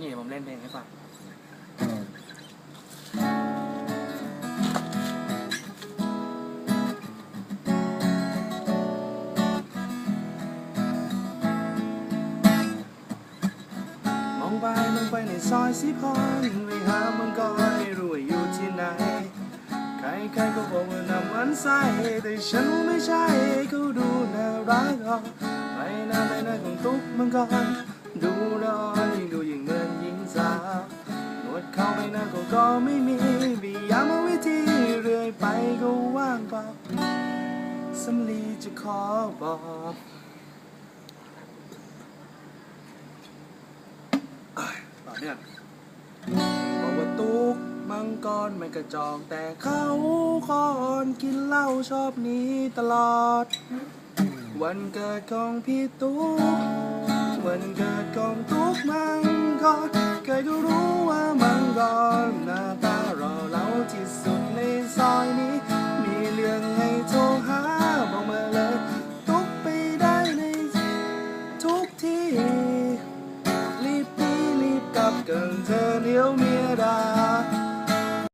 นี่ผมเล่นเพลงให้ฟัง มองไปมองไปในซอยสีพรไปหามังกรไม่รู้ว่าอยู่ที่ไหน ใครๆก็บอกว่านำมันใส่แต่ฉันไม่ใช่เขาดูน่ารักออกไปหน้าไปหน้าของตุ๊กมังกรดูร้อนยิ่ นวดเข้าไปน้าก็ก็ไม่มีพยายามวิธีเรื่อยไปก็ว่างเปล่าสำลีจะขอบอกต่อเนื่องบอกว่าตุกมังกรไม่กระจอกแต่เขาคอนกินเหล้าชอบหนี้ตลอด วันเกิดของพี่ตุ๊กวันเกิดของตุ๊กมังกร ก็รู้ว่ามังกรหน้าตารอเราที่สุดในซอยนี้ มีเรื่องให้โทรหาบอกมาเลย ทุกไปได้ในทุกที่ รีบหนีรีบกลับกันเธอเดี๋ยวเมียด่า